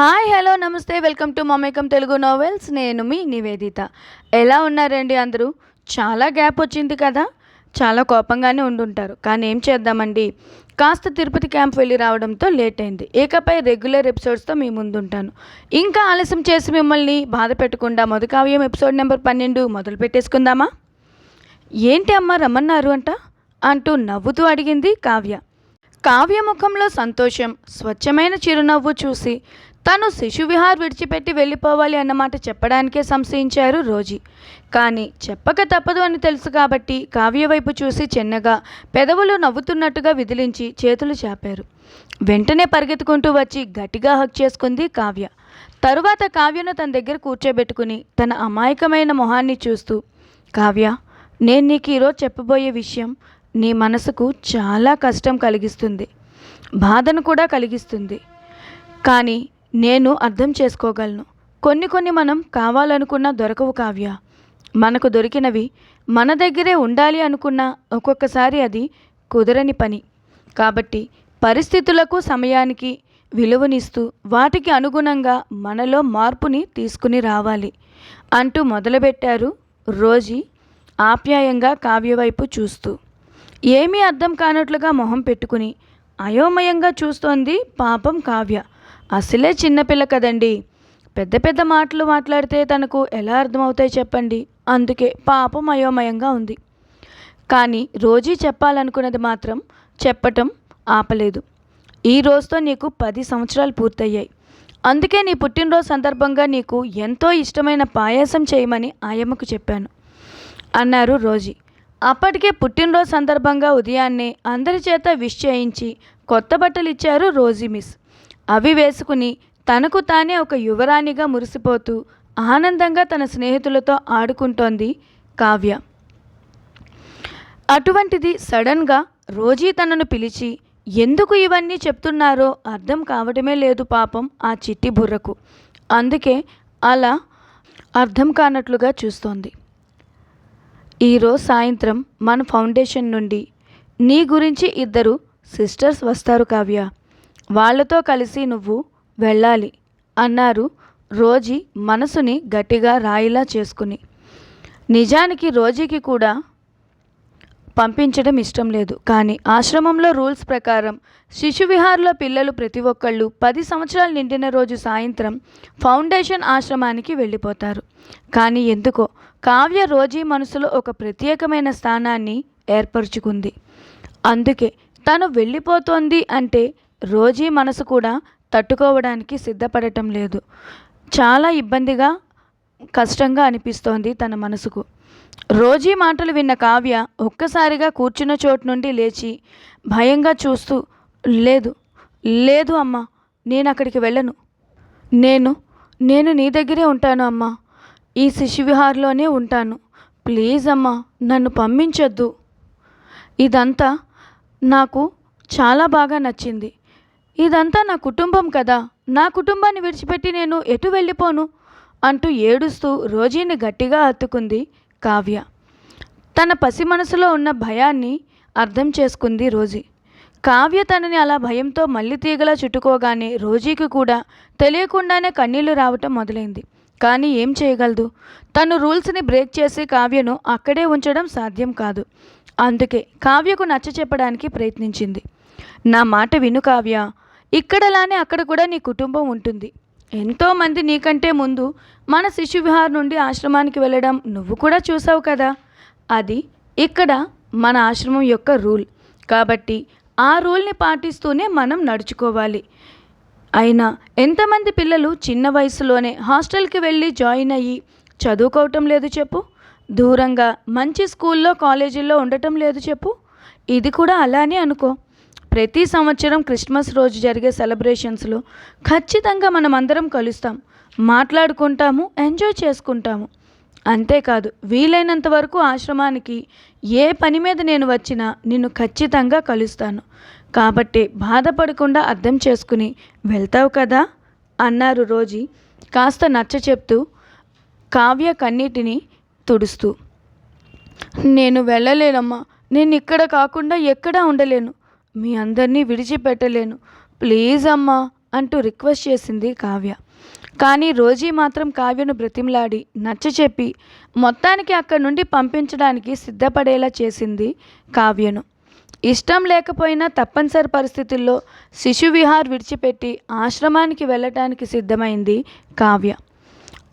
Hi hello నమస్తే. Welcome to Mamekam Telugu novels. నేను మీ నివేదిత. ఎలా ఉన్నారండి అందరూ? చాలా గ్యాప్ వచ్చింది కదా? చాలా కోపంగానే ఉండుంటారు. కానీ ఏం చేద్దామండి? కాస్త తిరుపతి క్యాంప్ వెళ్ళి రావడంతో లేట్ అయింది. ఇకపై రెగ్యులర్ ఎపిసోడ్స్తో మీ ముందుంటాను. ఇంకా ఆలస్యం చేసి మిమ్మల్ని బాధ పెట్టకుండా మధుకావ్యం ఎపిసోడ్ నెంబర్ పన్నెండు మొదలు పెట్టేసుకుందామా? ఏంటి అమ్మ రమ్మన్నారు అంట? అంటూ నవ్వుతూ అడిగింది కావ్య. కావ్య ముఖంలో సంతోషం స్వచ్ఛమైన చిరునవ్వు చూసి తను శిశువిహార్ విడిచిపెట్టి వెళ్ళిపోవాలి అన్నమాట చెప్పడానికే సంశయించారు రోజీ. కానీ చెప్పక తప్పదు అని తెలుసు కాబట్టి కావ్య వైపు చూసి చిన్నగా పెదవులు నవ్వుతున్నట్టుగా విదిలించి చేతులు చాపారు. వెంటనే పరిగెత్తుకుంటూ వచ్చి గట్టిగా హక్ చేసుకుంది కావ్య. తరువాత కావ్యను తన దగ్గర కూర్చోబెట్టుకుని తన అమాయకమైన మొహాన్ని చూస్తూ కావ్య నేను నీకు ఈరోజు చెప్పబోయే విషయం నీ మనసుకు చాలా కష్టం కలిగిస్తుంది. బాధను కూడా కలిగిస్తుంది. కానీ నేను అర్థం చేసుకోగలను. కొన్ని కొన్ని మనం కావాలనుకున్న దొరకవు కావ్య. మనకు దొరికినవి మన దగ్గరే ఉండాలి అనుకున్న ఒక్కొక్కసారి అది కుదరని పని. కాబట్టి పరిస్థితులకు సమయానికి విలువనిస్తూ వాటికి అనుగుణంగా మనలో మార్పుని తీసుకుని రావాలి అంటూ మొదలుపెట్టారు రోజీ ఆప్యాయంగా కావ్యవైపు చూస్తూ. ఏమీ అర్థం కానట్లుగా మొహం పెట్టుకుని అయోమయంగా చూస్తోంది పాపం కావ్య. అసలే చిన్నపిల్ల కదండి. పెద్ద పెద్ద మాటలు మాట్లాడితే తనకు ఎలా అర్థమవుతాయి చెప్పండి. అందుకే పాపం అయోమయంగా ఉంది. కానీ రోజీ చెప్పాలనుకున్నది మాత్రం చెప్పటం ఆపలేదు. ఈ రోజుతో నీకు పది సంవత్సరాలు పూర్తయ్యాయి. అందుకే నీ పుట్టినరోజు సందర్భంగా నీకు ఎంతో ఇష్టమైన పాయాసం చేయమని ఆయమ్మకు చెప్పాను. అన్నారు రోజీ. అప్పటికే పుట్టినరోజు సందర్భంగా ఉదయాన్నే అందరి చేత విష్ చేయించి కొత్త బట్టలు ఇచ్చారు రోజీ మిస్. అవి వేసుకుని తనకు తానే ఒక యువరాణిగా మురిసిపోతూ ఆనందంగా తన స్నేహితులతో ఆడుకుంటోంది కావ్య. అటువంటిది సడన్గా రోజీ తనను పిలిచి ఎందుకు ఇవన్నీ చెప్తున్నారో అర్థం కావటమే లేదు పాపం ఆ చిట్టి బుర్రకు. అందుకే అలా అర్థం కానట్లుగా చూస్తోంది. ఈరోజు సాయంత్రం మన ఫౌండేషన్ నుండి నీ గురించి ఇద్దరు సిస్టర్స్ వస్తారు కావ్య. వాళ్ళతో కలిసి నువ్వు వెళ్ళాలి అన్నారు రోజీ మనసుని గట్టిగా రాయిలా చేసుకుని. నిజానికి రోజీకి కూడా పంపించడం ఇష్టం లేదు. కానీ ఆశ్రమంలో రూల్స్ ప్రకారం శిశువిహార్లో పిల్లలు ప్రతి ఒక్కళ్ళు పది సంవత్సరాలు నిండిన రోజు సాయంత్రం ఫౌండేషన్ ఆశ్రమానికి వెళ్ళిపోతారు. కానీ ఎందుకో కావ్య రోజీ మనసులో ఒక ప్రత్యేకమైన స్థానాన్ని ఏర్పరచుకుంది. అందుకే తను వెళ్ళిపోతోంది అంటే రోజీ మనసు కూడా తట్టుకోవడానికి సిద్ధపడటం లేదు. చాలా ఇబ్బందిగా కష్టంగా అనిపిస్తోంది తన మనసుకు. రోజీ మాటలు విన్న కావ్య ఒక్కసారిగా కూర్చున్న చోటు నుండి లేచి భయంగా చూస్తూ లేదు లేదు అమ్మా నేను అక్కడికి వెళ్ళను. నేను నేను నీ దగ్గరే ఉంటాను అమ్మా. ఈ శిశువిహార్లోనే ఉంటాను. ప్లీజ్ అమ్మా నన్ను పంపించొద్దు. ఇదంతా నాకు చాలా బాగా నచ్చింది. ఇదంతా నా కుటుంబం కదా. నా కుటుంబాన్ని విడిచిపెట్టి నేను ఎటు వెళ్ళిపోను? అంటూ ఏడుస్తూ రోజీని గట్టిగా హత్తుకుంది కావ్య. తన పసి మనసులో ఉన్న భయాన్ని అర్థం చేసుకుంది రోజీ. కావ్య తనని అలా భయంతో మళ్ళీ తీగలా చుట్టుకోగానే రోజీకి కూడా తెలియకుండానే కన్నీళ్ళు రావటం మొదలైంది. కానీ ఏం చేయగలదు? తను రూల్స్ని బ్రేక్ చేసి కావ్యను అక్కడే ఉంచడం సాధ్యం కాదు. అందుకే కావ్యకు నచ్చ చెప్పడానికి ప్రయత్నించింది. నా మాట విను కావ్య. ఇక్కడలానే అక్కడ కూడా నీ కుటుంబం ఉంటుంది. ఎంతోమంది నీకంటే ముందు మన శిశువిహార్ నుండి ఆశ్రమానికి వెళ్ళడం నువ్వు కూడా చూసావు కదా. అది ఇక్కడ మన ఆశ్రమం యొక్క రూల్. కాబట్టి ఆ రూల్ని పాటిస్తూనే మనం నడుచుకోవాలి. అయినా ఎంతమంది పిల్లలు చిన్న వయసులోనే హాస్టల్కి వెళ్ళి జాయిన్ అయ్యి చదువుకోవటం లేదు చెప్పు? దూరంగా మంచి స్కూల్లో కాలేజీల్లో ఉండటం లేదు చెప్పు? ఇది కూడా అలానే అనుకో. ప్రతి సంవత్సరం క్రిస్మస్ రోజు జరిగే సెలబ్రేషన్స్లో ఖచ్చితంగా మనం అందరం కలుస్తాం మాట్లాడుకుంటాము ఎంజాయ్ చేసుకుంటాము. అంతేకాదు వీలైనంత వరకు ఆశ్రమానికి ఏ పని మీద నేను వచ్చినా నిన్ను ఖచ్చితంగా కలుస్తాను. కాబట్టి బాధపడకుండా అర్థం చేసుకుని వెళ్తావు కదా? అన్నారు రోజీ కాస్త నచ్చ చెప్తూ కావ్య కన్నీటిని తుడుస్తూ. నేను వెళ్ళలేనమ్మా నేను ఇక్కడ కాకుండా ఎక్కడా ఉండలేను. మీ అందరినీ విడిచిపెట్టలేను. ప్లీజ్ అమ్మా అంటూ రిక్వెస్ట్ చేసింది కావ్య. కానీ రోజీ మాత్రం కావ్యను బ్రతిమలాడి నచ్చచెప్పి మొత్తానికి అక్కడి నుండి పంపించడానికి సిద్ధపడేలా చేసింది కావ్యను. ఇష్టం లేకపోయినా తప్పనిసరి పరిస్థితుల్లో శిశు విహార్ విడిచిపెట్టి ఆశ్రమానికి వెళ్ళటానికి సిద్ధమైంది కావ్య.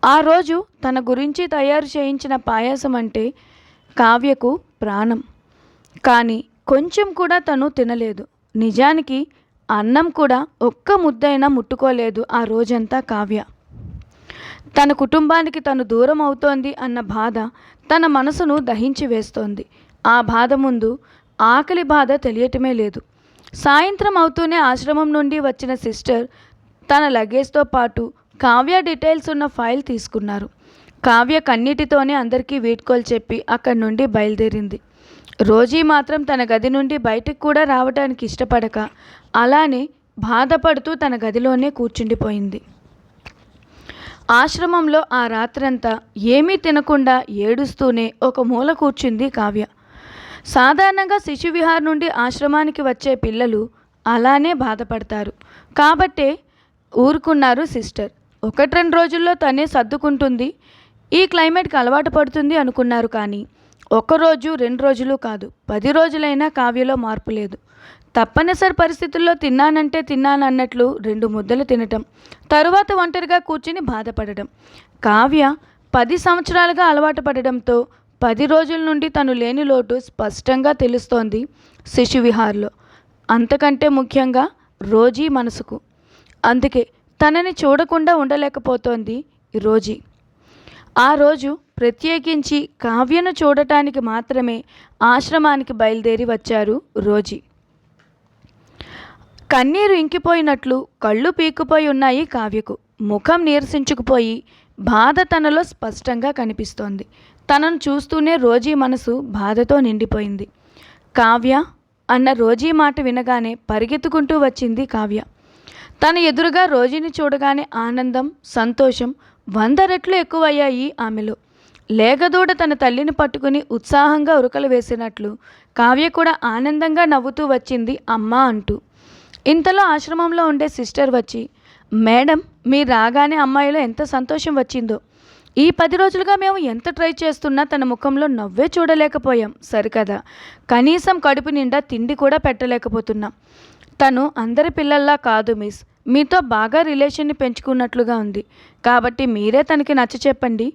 ఆ రోజు తన గురించి తయారు చేయించిన పాయాసం అంటే కావ్యకు ప్రాణం. కానీ కొంచెం కూడా తను తినలేదు. నిజానికి అన్నం కూడా ఒక్క ముద్దైనా ముట్టుకోలేదు ఆ రోజంతా కావ్య. తన కుటుంబానికి తను దూరం అవుతోంది అన్న బాధ తన మనసును దహించి వేస్తోంది. ఆ బాధ ముందు ఆకలి బాధ తెలియటమే లేదు. సాయంత్రం అవుతూనే ఆశ్రమం నుండి వచ్చిన సిస్టర్ తన లగేజ్తో పాటు కావ్య డీటెయిల్స్ ఉన్న ఫైల్ తీసుకున్నారు. కావ్య కన్నీటితోనే అందరికీ వీడ్కోలు చెప్పి అక్కడి నుండి బయలుదేరింది. రోజీ మాత్రం తన గది నుండి బయటకు కూడా రావటానికి ఇష్టపడక అలానే బాధపడుతూ తన గదిలోనే కూర్చుండిపోయింది. ఆశ్రమంలో ఆ రాత్రంతా ఏమీ తినకుండా ఏడుస్తూనే ఒక మూల కూర్చుంది కావ్య. సాధారణంగా శిశు విహార్ నుండి ఆశ్రమానికి వచ్చే పిల్లలు అలానే బాధపడతారు. కాబట్టే ఊరుకున్నారు సిస్టర్. ఒకటి రెండు రోజుల్లో తనే సర్దుకుంటుంది. ఈ క్లైమేట్కి అలవాటు పడుతుంది అనుకున్నారు కానీ ఒకరోజు రెండు రోజులు కాదు. పది రోజులైనా కావ్యలో మార్పు లేదు. తప్పనిసరి పరిస్థితుల్లో తిన్నానంటే తిన్నానన్నట్లు రెండు ముద్దలు తినటం తరువాత ఒంటరిగా కూర్చుని బాధపడడం కావ్య పది సంవత్సరాలుగా అలవాటు పడడంతో పది రోజుల నుండి తను లేని లోటు స్పష్టంగా తెలుస్తోంది శిశు విహార్లో. అంతకంటే ముఖ్యంగా రోజీ మనసుకు. అందుకే తనని చూడకుండా ఉండలేకపోతోంది రోజీ. ఆ రోజు ప్రత్యేకించి కావ్యను చూడటానికి మాత్రమే ఆశ్రమానికి బయలుదేరి వచ్చారు రోజీ. కన్నీరు ఇంకిపోయినట్లు కళ్ళు పీక్కుపోయి ఉన్నాయి కావ్యకు. ముఖం నీరసించుకుపోయి బాధ తనలో స్పష్టంగా కనిపిస్తోంది. తనను చూస్తూనే రోజీ మనసు బాధతో నిండిపోయింది. కావ్య అన్న రోజీ మాట వినగానే పరిగెత్తుకుంటూ వచ్చింది కావ్య. తన ఎదురుగా రోజీని చూడగానే ఆనందం సంతోషం వంద రెట్లు ఎక్కువయ్యాయి ఆమెలో. లేగదూడ తన తల్లిని పట్టుకుని ఉత్సాహంగా ఉరకలు వేసినట్లు కావ్య కూడా ఆనందంగా నవ్వుతూ వచ్చింది అమ్మా అంటూ. ఇంతలో ఆశ్రమంలో ఉండే సిస్టర్ వచ్చి మేడం మీరు రాగానే అమ్మాయిలో ఎంత సంతోషం వచ్చిందో. ఈ పది రోజులుగా మేము ఎంత ట్రై చేస్తున్నా తన ముఖంలో నవ్వే చూడలేకపోయాం సరికదా. కనీసం కడుపు నిండా తిండి కూడా పెట్టలేకపోతున్నాం. తను అందరి పిల్లల్లా కాదు మిస్ మీతో బాగా రిలేషన్ని పెంచుకున్నట్లుగా ఉంది. కాబట్టి మీరే తనకి నచ్చ చెప్పండి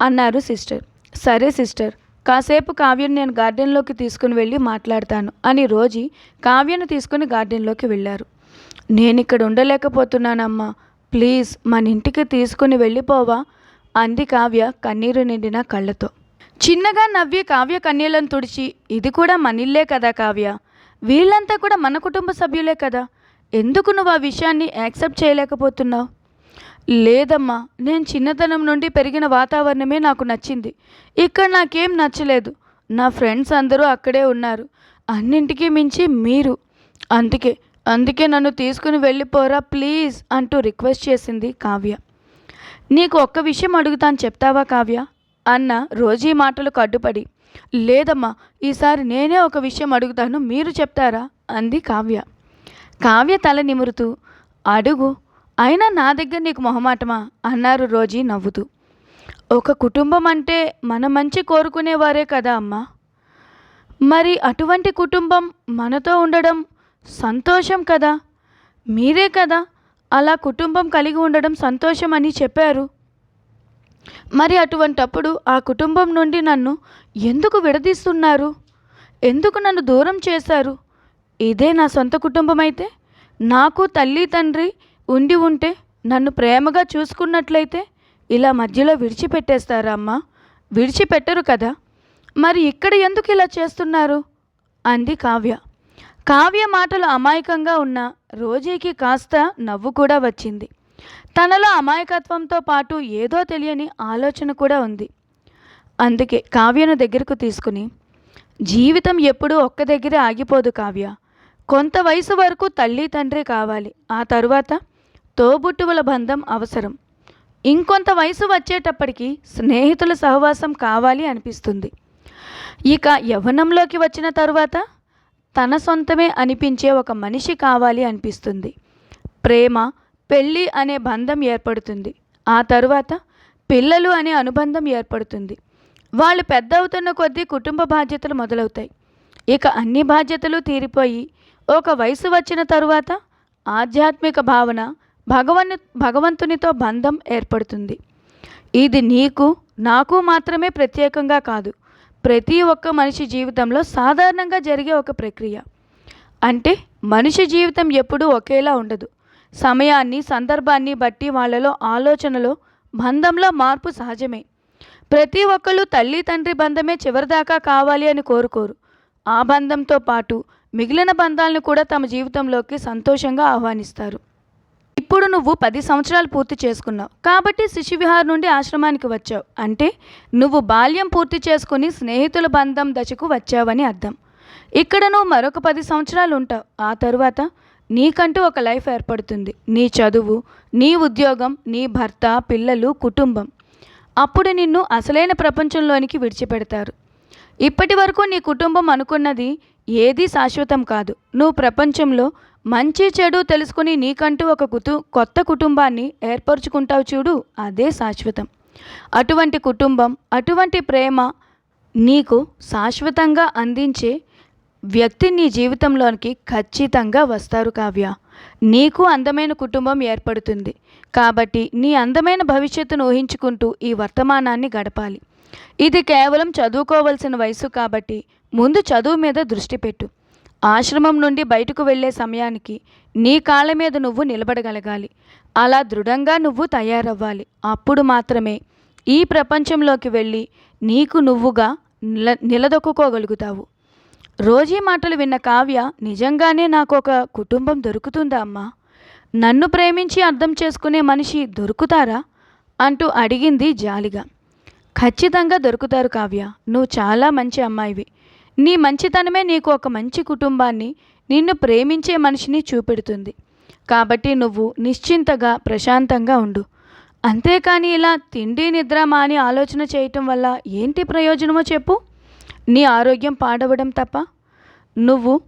అన్నారు సిస్టర్. సరే సిస్టర్ కాసేపు కావ్యను నేను గార్డెన్లోకి తీసుకుని వెళ్ళి మాట్లాడతాను అని రోజీ కావ్యను తీసుకుని గార్డెన్లోకి వెళ్ళారు. నేను ఇక్కడ ఉండలేకపోతున్నానమ్మా ప్లీజ్ మన ఇంటికి తీసుకుని వెళ్ళిపోవా? అంది కావ్య కన్నీరు నిండిన కళ్ళతో. చిన్నగా నవ్వి కావ్య కన్నీళ్ళను తుడిచి ఇది కూడా మనిల్లే కదా కావ్య? వీళ్ళంతా కూడా మన కుటుంబ సభ్యులే కదా? ఎందుకు నువ్వు ఆ విషయాన్ని యాక్సెప్ట్ చేయలేకపోతున్నావు? లేదమ్మా నేను చిన్నతనం నుండి పెరిగిన వాతావరణమే నాకు నచ్చింది. ఇక్కడ నాకేం నచ్చలేదు. నా ఫ్రెండ్స్ అందరూ అక్కడే ఉన్నారు. అన్నింటికీ మించి మీరు. అందుకే అందుకే నన్ను తీసుకుని వెళ్ళిపోరా ప్లీజ్ అంటూ రిక్వెస్ట్ చేసింది కావ్య. నీకు ఒక్క విషయం అడుగుతాను చెప్తావా కావ్య? అన్న రోజీ మాటలకు అడ్డుపడి లేదమ్మా ఈసారి నేనే ఒక విషయం అడుగుతాను మీరు చెప్తారా? అంది కావ్య. కావ్య తల నిమురుతూ అడుగు అయినా నా దగ్గర నీకు మొహమాటమా? అన్నారు రోజీ నవ్వుతూ. ఒక కుటుంబం అంటే మన మంచి కోరుకునేవారే కదా అమ్మా. మరి అటువంటి కుటుంబం మనతో ఉండడం సంతోషం కదా? మీరే కదా అలా కుటుంబం కలిగి ఉండడం సంతోషం అని చెప్పారు. మరి అటువంటప్పుడు ఆ కుటుంబం నుండి నన్ను ఎందుకు విడదీస్తున్నారు? ఎందుకు నన్ను దూరం చేశారు? ఇదే నా సొంత కుటుంబం అయితే నాకు తల్లి తండ్రి ఉండి ఉంటే నన్ను ప్రేమగా చూసుకున్నట్లయితే ఇలా మధ్యలో విడిచిపెట్టేస్తారా అమ్మా విడిచిపెట్టరు కదా. మరి ఇక్కడ ఎందుకు ఇలా చేస్తున్నారు? అంది కావ్య. కావ్య మాటలు అమాయకంగా ఉన్న రోజీకి కాస్త నవ్వు కూడా వచ్చింది. తనలో అమాయకత్వంతో పాటు ఏదో తెలియని ఆలోచన కూడా ఉంది. అందుకే కావ్యను దగ్గరకు తీసుకుని జీవితం ఎప్పుడూ ఒక్క దగ్గరే ఆగిపోదు కావ్య. కొంత వయసు వరకు తల్లి తండ్రి కావాలి. ఆ తరువాత తోబుట్టువుల బంధం అవసరం. ఇంకొంత వయసు వచ్చేటప్పటికి స్నేహితుల సహవాసం కావాలి అనిపిస్తుంది. ఇక యవ్వనంలోకి వచ్చిన తరువాత తన సొంతమే అనిపించే ఒక మనిషి కావాలి అనిపిస్తుంది. ప్రేమ పెళ్ళి అనే బంధం ఏర్పడుతుంది. ఆ తరువాత పిల్లలు అనే అనుబంధం ఏర్పడుతుంది. వాళ్ళు పెద్ద అవుతున్న కొద్దీ కుటుంబ బాధ్యతలు మొదలవుతాయి. ఇక అన్ని బాధ్యతలు తీరిపోయి ఒక వయసు వచ్చిన తరువాత ఆధ్యాత్మిక భావన భగవన్ భగవంతునితో బంధం ఏర్పడుతుంది. ఇది నీకు నాకు మాత్రమే ప్రత్యేకంగా కాదు. ప్రతి ఒక్క మనిషి జీవితంలో సాధారణంగా జరిగే ఒక ప్రక్రియ. అంటే మనిషి జీవితం ఎప్పుడూ ఒకేలా ఉండదు. సమయాన్ని సందర్భాన్ని బట్టి వాళ్ళలో ఆలోచనలో బంధంలో మార్పు సహజమే. ప్రతి ఒక్కళ్ళు తల్లి తండ్రి బంధమే చివరిదాకా కావాలి అని కోరుకోరు. ఆ బంధంతో పాటు మిగిలిన బంధాలను కూడా తమ జీవితంలోకి సంతోషంగా ఆహ్వానిస్తారు. ఇప్పుడు నువ్వు పది సంవత్సరాలు పూర్తి చేసుకున్నావు. కాబట్టి శిశువిహార్ నుండి ఆశ్రమానికి వచ్చావు. అంటే నువ్వు బాల్యం పూర్తి చేసుకుని స్నేహితుల బంధం దశకు వచ్చావని అర్థం. ఇక్కడ నువ్వు మరొక పది సంవత్సరాలు ఉంటావు. ఆ తరువాత నీకంటూ ఒక లైఫ్ ఏర్పడుతుంది. నీ చదువు నీ ఉద్యోగం నీ భర్త పిల్లలు కుటుంబం. అప్పుడు నిన్ను అసలైన ప్రపంచంలోనికి విడిచిపెడతారు. ఇప్పటి వరకు నీ కుటుంబం అనుకున్నది ఏదీ శాశ్వతం కాదు. నువ్వు ప్రపంచంలో మంచి చెడు తెలుసుకుని నీకంటూ ఒక కుతు కొత్త కుటుంబాన్ని ఏర్పరచుకుంటావు చూడు అదే శాశ్వతం. అటువంటి కుటుంబం అటువంటి ప్రేమ నీకు శాశ్వతంగా అందించే వ్యక్తి నీ జీవితంలోనికి ఖచ్చితంగా వస్తారు కావ్య. నీకు అందమైన కుటుంబం ఏర్పడుతుంది. కాబట్టి నీ అందమైన భవిష్యత్తును ఊహించుకుంటూ ఈ వర్తమానాన్ని గడపాలి. ఇది కేవలం చదువుకోవలసిన వయసు కాబట్టి ముందు చదువు మీద దృష్టి పెట్టు. ఆశ్రమం నుండి బయటకు వెళ్ళే సమయానికి నీ కాళ్ళ మీద నువ్వు నిలబడగలగాలి. అలా దృఢంగా నువ్వు తయారవ్వాలి. అప్పుడు మాత్రమే ఈ ప్రపంచంలోకి వెళ్ళి నీకు నువ్వుగా నిల నిలదొక్కుకోగలుగుతావు. రోజీ మాటలు విన్న కావ్య నిజంగానే నాకు ఒక కుటుంబం దొరుకుతుందా అమ్మా? నన్ను ప్రేమించి అర్థం చేసుకునే మనిషి దొరుకుతారా? అంటూ అడిగింది జాలిగా. ఖచ్చితంగా దొరుకుతారు కావ్య. నువ్వు చాలా మంచి అమ్మాయివి. నీ మంచితనమే నీకు ఒక మంచి కుటుంబాన్ని నిన్ను ప్రేమించే మనిషిని చూపెడుతుంది. కాబట్టి నువ్వు నిశ్చింతగా ప్రశాంతంగా ఉండు. అంతేకాని ఇలా తిండి నిద్ర మాని ఆలోచన చేయటం వల్ల ఏంటి ప్రయోజనమో చెప్పు. నీ ఆరోగ్యం పాడవడం తప్ప. నువ్వు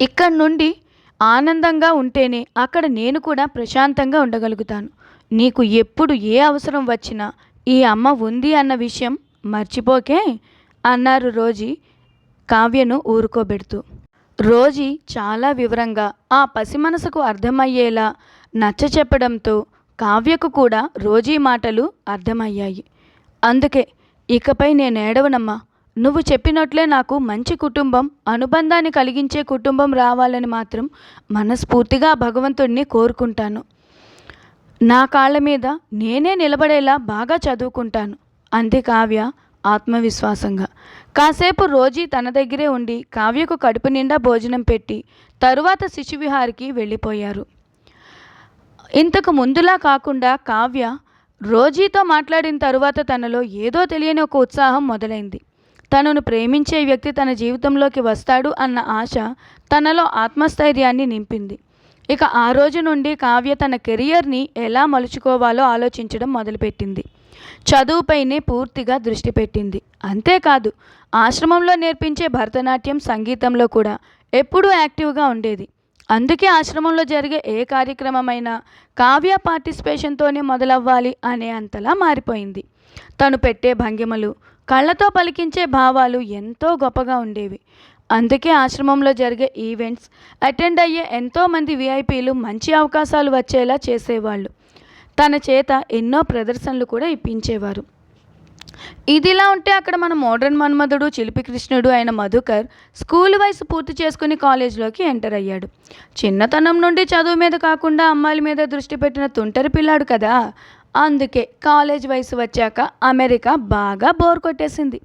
ఇక్కడ నుండి ఆనందంగా ఉంటేనే అక్కడ నేను కూడా ప్రశాంతంగా ఉండగలుగుతాను. నీకు ఎప్పుడు ఏ అవసరం వచ్చినా ఈ అమ్మ ఉంది అన్న విషయం మర్చిపోకే అన్నారు రోజీ కావ్యను ఊరుకోబెడుతూ. రోజీ చాలా వివరంగా ఆ పసి మనసుకు అర్థమయ్యేలా నచ్చ చెప్పడంతో కావ్యకు కూడా రోజీ మాటలు అర్థమయ్యాయి. అందుకే ఇకపై నేను ఏడవనమ్మా. నువ్వు చెప్పినట్లే నాకు మంచి కుటుంబం అనుబంధాన్ని కలిగించే కుటుంబం రావాలని మాత్రం మనస్ఫూర్తిగా భగవంతుడిని కోరుకుంటాను. నా కాళ్ళ మీద నేనే నిలబడేలా బాగా చదువుకుంటాను అంతే కావ్య ఆత్మవిశ్వాసంగా. కాసేపు రోజీ తన దగ్గరే ఉండి కావ్యకు కడుపు నిండా భోజనం పెట్టి తరువాత శిశువిహారికి వెళ్ళిపోయారు. ఇంతకు ముందులా కాకుండా కావ్య రోజీతో మాట్లాడిన తరువాత తనలో ఏదో తెలియని ఒక ఉత్సాహం మొదలైంది. తనను ప్రేమించే వ్యక్తి తన జీవితంలోకి వస్తాడు అన్న ఆశ తనలో ఆత్మస్థైర్యాన్ని నింపింది. ఇక ఆ రోజు నుండి కావ్య తన కెరియర్ని ఎలా మలుచుకోవాలో ఆలోచించడం మొదలుపెట్టింది. చదువుపైనే పూర్తిగా దృష్టి పెట్టింది. అంతేకాదు ఆశ్రమంలో నేర్పించే భరతనాట్యం సంగీతంలో కూడా ఎప్పుడూ యాక్టివ్గా ఉండేది. అందుకే ఆశ్రమంలో జరిగే ఏ కార్యక్రమమైనా కావ్య పార్టిసిపేషన్తోనే మొదలవ్వాలి అనే అంతలా మారిపోయింది. తను పెట్టే భంగిమలు కళ్ళతో పలికించే భావాలు ఎంతో గొప్పగా ఉండేవి. అందుకే ఆశ్రమంలో జరిగే ఈవెంట్స్ అటెండ్ అయ్యే ఎంతోమంది విఐపీలు మంచి అవకాశాలు వచ్చేలా చేసేవాళ్ళు. తన చేత ఎన్నో ప్రదర్శనలు కూడా ఇప్పించేవారు. ఇదిలా ఉంటే అక్కడ మన మోడర్న్ మన్మధుడు చిలిపి కృష్ణుడు అయిన మధుకర్ స్కూల్ వయసు పూర్తి చేసుకుని కాలేజీలోకి ఎంటర్ అయ్యాడు. చిన్నతనం నుండి చదువు మీద కాకుండా అమ్మాయిల మీద దృష్టి పెట్టిన తుంటరి పిల్లాడు కదా! అందుకే కాలేజ్ వయసు వచ్చాక అమెరికా బాగా బోర్ కొట్టేసింది.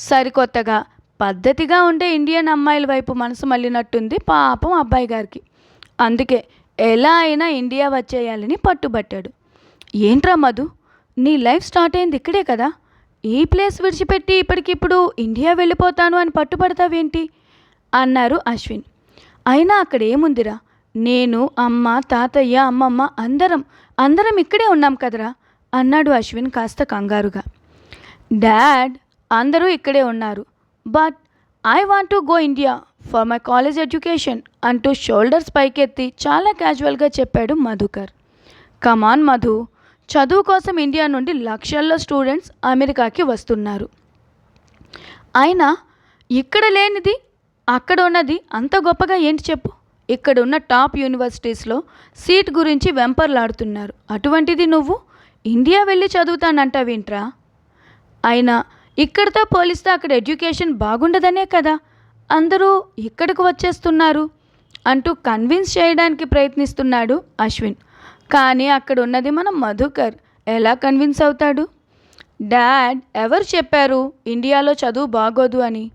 సరికొత్తగా పద్ధతిగా ఉండే ఇండియన్ అమ్మాయిల వైపు మనసు మళ్ళినట్టుంది పాపం అబ్బాయి గారికి. అందుకే ఎలా అయినా ఇండియా వచ్చేయాలని పట్టుబట్టాడు. ఏంట్రా మధు? నీ లైఫ్ స్టార్ట్ అయింది ఇక్కడే కదా? ఈ ప్లేస్ విడిచిపెట్టి ఇప్పటికిప్పుడు ఇండియా వెళ్ళిపోతాను అని పట్టుపడతావేంటి అన్నారు అశ్విన్. అయినా అక్కడ ఏముందిరా నేను అమ్మ తాతయ్య అమ్మమ్మ అందరం అందరం ఇక్కడే ఉన్నాం కదరా? అన్నాడు అశ్విన్ కాస్త కంగారుగా. డాడ్ అందరూ ఇక్కడే ఉన్నారు. But I want to go India for my college education అంటూ షోల్డర్స్ పైకెత్తి చాలా క్యాజువల్గా చెప్పాడు మధుకర్. కమాన్ మధు చదువు కోసం ఇండియా నుండి లక్షల్లో స్టూడెంట్స్ అమెరికాకి వస్తున్నారు. అయినా ఇక్కడ లేనిది అక్కడ ఉన్నది అంత గొప్పగా ఏంటి చెప్పు? ఇక్కడ ఉన్న టాప్ యూనివర్సిటీస్లో సీట్ గురించి వెంపర్లాడుతున్నారు. అటువంటిది నువ్వు? ఇండియా వెళ్ళి చదువుతానంటావేంట్రా అయినా ఇక్కడితో పోలిస్తే అక్కడ ఎడ్యుకేషన్ బాగుండదనే కదా? అందరూ ఇక్కడికి వచ్చేస్తున్నారు అంటూ కన్విన్స్ చేయడానికి ప్రయత్నిస్తున్నాడు అశ్విన్. కానీ అక్కడ ఉన్నది మన మధుకర్. ఎలా కన్విన్స్ అవుతాడు? డాడ్ ఎవరు చెప్పారు ఇండియాలో చదువు బాగోదు అని?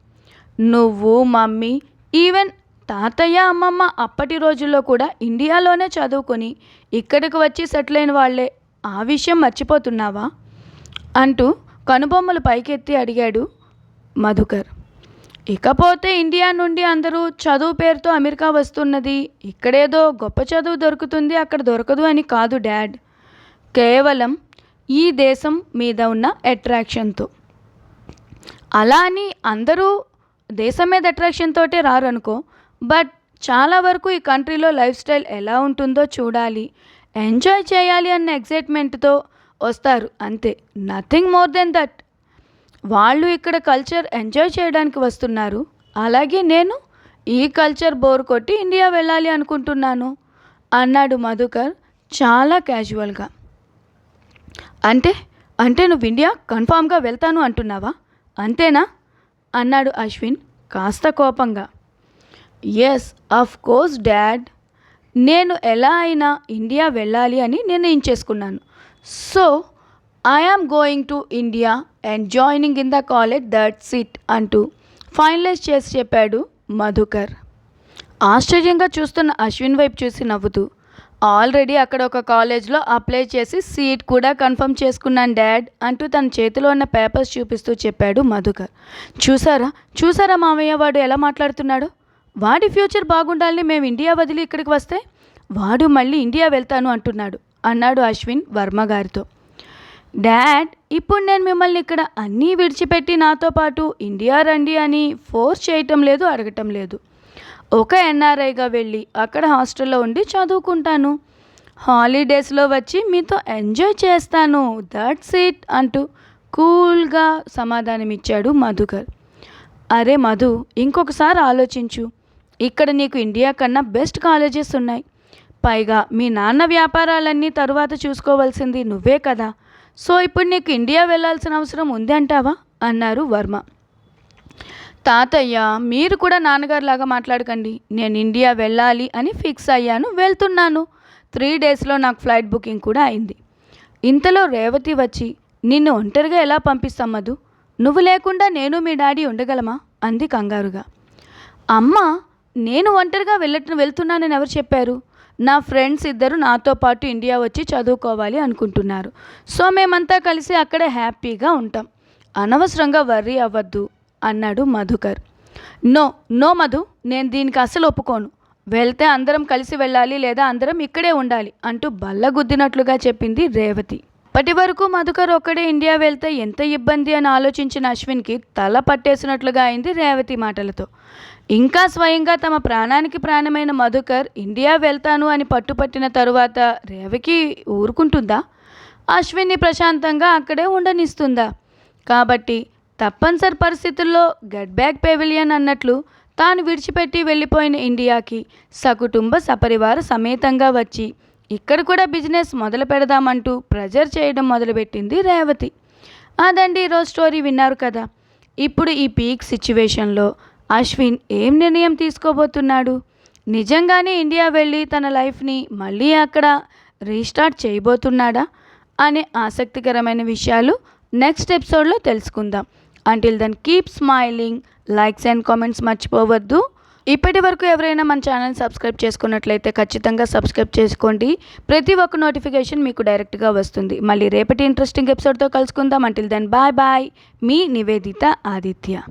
నువ్వు మమ్మీ ఈవెన్ తాతయ్య అమ్మమ్మ అప్పటి రోజుల్లో కూడా ఇండియాలోనే చదువుకొని ఇక్కడికి వచ్చి సెటిల్ అయిన వాళ్ళే. ఆ విషయం మర్చిపోతున్నావా? అంటూ కనుబొమ్మలు పైకెత్తి అడిగాడు మధుకర్. ఇకపోతే ఇండియా నుండి అందరూ చదువు పేరుతో అమెరికా వస్తున్నది. ఇక్కడేదో గొప్ప చదువు దొరుకుతుంది అక్కడ దొరకదు అని కాదు డాడ్. కేవలం ఈ దేశం మీద ఉన్న అట్రాక్షన్తో. అలా అని అందరూ దేశం మీద అట్రాక్షన్ తోటే రారు అనుకో బట్ చాలా వరకు ఈ కంట్రీలో లైఫ్ స్టైల్ ఎలా ఉంటుందో చూడాలి. ఎంజాయ్ చేయాలి అన్న ఎగ్జైట్మెంట్తో వస్తారు అంతే. Nothing more then that. వాళ్ళు ఇక్కడ కల్చర్ ఎంజాయ్ చేయడానికి వస్తున్నారు. అలాగే నేను ఈ కల్చర్ బోర్ కొట్టి ఇండియా వెళ్ళాలి అనుకుంటున్నాను అన్నాడు మధుకర్ చాలా క్యాజువల్గా అంటే అంటే నువ్వు ఇండియా కన్ఫామ్గా వెళ్తాను అంటున్నావా? అంతేనా? అన్నాడు అశ్విన్ కాస్త కోపంగా. ఎస్ ఆఫ్ కోర్స్ డాడ్ నేను ఎలా అయినా ఇండియా వెళ్ళాలి అని నిర్ణయించేసుకున్నాను. So I am going to India and joining in the college that's it అంటూ ఫైనలైజ్ చేసి చెప్పాడు మధుకర్. ఆశ్చర్యంగా చూస్తున్న అశ్విన్ వైపు చూసి నవ్వుతూ ఆల్రెడీ అక్కడ ఒక కాలేజ్లో అప్లై చేసి సీట్ కూడా కన్ఫర్మ్ చేసుకున్నాను డాడ్ అంటూ తన చేతిలో ఉన్న పేపర్స్ చూపిస్తూ చెప్పాడు మధుకర్. చూసారా చూసారా మామయ్య వాడు ఎలా మాట్లాడుతున్నాడు? వాడి ఫ్యూచర్ బాగుండాలని మేము ఇండియా వదిలి ఇక్కడికి వస్తే వాడు మళ్ళీ ఇండియా వెళ్తాను అంటున్నాడు అన్నాడు అశ్విన్ వర్మ గారితో. డాడ్ ఇప్పుడు నేను మిమ్మల్ని ఇక్కడ అన్నీ విడిచిపెట్టి నాతో పాటు ఇండియా రండి అని ఫోర్స్ చేయటం లేదు అడగటం లేదు. ఒక ఎన్ఆర్ఐగా వెళ్ళి అక్కడ హాస్టల్లో ఉండి చదువుకుంటాను. హాలిడేస్లో వచ్చి మీతో ఎంజాయ్ చేస్తాను. దట్స్ ఇట్ అంటూ కూల్గా సమాధానమిచ్చాడు మధుకర్. అరే మధు ఇంకొకసారి ఆలోచించు. ఇక్కడ నీకు ఇండియా కన్నా బెస్ట్ కాలేజెస్ ఉన్నాయి. పైగా మీ నాన్న వ్యాపారాలన్నీ తరువాత చూసుకోవాల్సింది నువ్వే కదా. సో ఇప్పుడు నీకు ఇండియా వెళ్ళాల్సిన అవసరం ఉంది అంటావా? అన్నారు వర్మ. తాతయ్య మీరు కూడా నాన్నగారిలాగా మాట్లాడకండి. నేను ఇండియా వెళ్ళాలి అని ఫిక్స్ అయ్యాను వెళ్తున్నాను. త్రీ డేస్లో నాకు ఫ్లైట్ బుకింగ్ కూడా అయింది. ఇంతలో రేవతి వచ్చి నిన్ను ఒంటరిగా ఎలా పంపిస్తాం మధు? నువ్వు లేకుండా నేను మీ డాడీ ఉండగలమా? అంది కంగారుగా. అమ్మ నేను ఒంటరిగా వెళ్ళట వెళ్తున్నానని ఎవరు చెప్పారు? నా ఫ్రెండ్స్ ఇద్దరు నాతో పాటు ఇండియా వచ్చి చదువుకోవాలి అనుకుంటున్నారు. సో మేమంతా కలిసి అక్కడే హ్యాపీగా ఉంటాం. అనవసరంగా వర్రీ అవ్వద్దు అన్నాడు మధుకర్. నో నో మధు నేను దీనికి అసలు ఒప్పుకోను. వెళ్తే అందరం కలిసి వెళ్ళాలి లేదా అందరం ఇక్కడే ఉండాలి అంటూ బల్లగుద్దినట్లుగా చెప్పింది రేవతి. అప్పటి వరకు మధుకర్ ఒక్కడే ఇండియా వెళ్తే ఎంత ఇబ్బంది అని ఆలోచించిన అశ్విన్కి తల పట్టేసినట్లుగా అయింది రేవతి మాటలతో. ఇంకా స్వయంగా తమ ప్రాణానికి ప్రాణమైన మధుకర్ ఇండియా వెళ్తాను అని పట్టుపట్టిన తరువాత రేవకి ఊరుకుంటుందా? అశ్విన్ని ప్రశాంతంగా అక్కడే ఉండనిస్తుందా? కాబట్టి తప్పనిసరి పరిస్థితుల్లో గడ్బ్యాక్ పెవిలియన్ అన్నట్లు తాను విడిచిపెట్టి వెళ్ళిపోయిన ఇండియాకి సకుటుంబ సపరివార సమేతంగా వచ్చి ఇక్కడ కూడా బిజినెస్ మొదలు పెడదామంటూ ప్రెజర్ చేయడం మొదలుపెట్టింది రేవతి. అదండి ఈరోజు స్టోరీ విన్నారు కదా. ఇప్పుడు ఈ పీక్ సిచ్యువేషన్లో అశ్విన్ ఏం నిర్ణయం తీసుకోబోతున్నాడు? నిజంగానే ఇండియా వెళ్ళి తన లైఫ్ని మళ్ళీ అక్కడ రీస్టార్ట్ చేయబోతున్నాడా? అనే ఆసక్తికరమైన విషయాలు నెక్స్ట్ ఎపిసోడ్లో తెలుసుకుందాం. Until then keep smiling likes and comments మర్చిపోవద్దు. ఇప్పటి వరకు ఎవరైనా మన ఛానల్ సబ్స్క్రైబ్ చేసుకున్నట్లయితే ఖచ్చితంగా సబ్స్క్రైబ్ చేసుకోండి. ప్రతి ఒక్క నోటిఫికేషన్ మీకు డైరెక్ట్గా వస్తుంది. మళ్ళీ రేపటి ఇంట్రెస్టింగ్ ఎపిసోడ్తో కలుసుకుందాం. అంటిల్ దెన్ బాయ్ బాయ్ మీ నివేదిత ఆదిత్య.